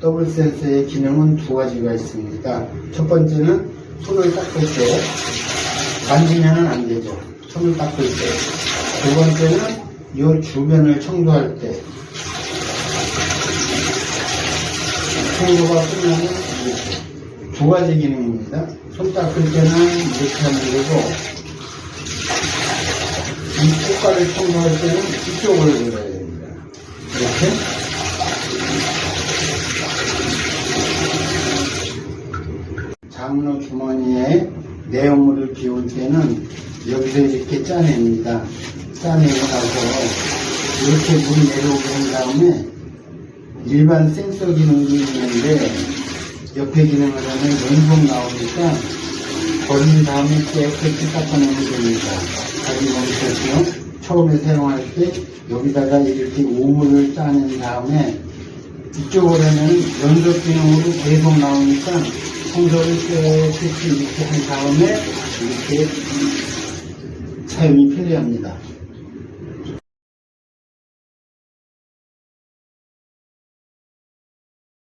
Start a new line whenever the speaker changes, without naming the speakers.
더블 센서의 기능은 두 가지가 있습니다. 첫 번째는 손을 닦을 때 만지면은 안 되죠. 손을 닦을 때. 두 번째는 이 주변을 청소할 때 청소가 끝나면 이렇게 두 가지 기능입니다. 손 닦을 때는 이렇게 하면 되고 이 꽃가를 청소할 때는 이쪽으로 돌려야 됩니다. 이렇게 장로 주머니에 내용물을 비울 때는 여기서 이렇게 짜냅니다. 짜내고 나서 이렇게 물이 내려오게 한 다음에 일반 센서 기능도 있는데 옆에 기능을 하면 연속 나오니까 버린 다음에 깨끗이 닦아내면 됩니다. 자기 멈췄죠? 처음에 사용할 때 여기다가 이렇게 오물을 짜낸 다음에 이쪽으로 하면 연속 기능으로 계속 나오니까 청소를 깨끗이 이렇게 한 다음에 이렇게 사용이 편리합니다.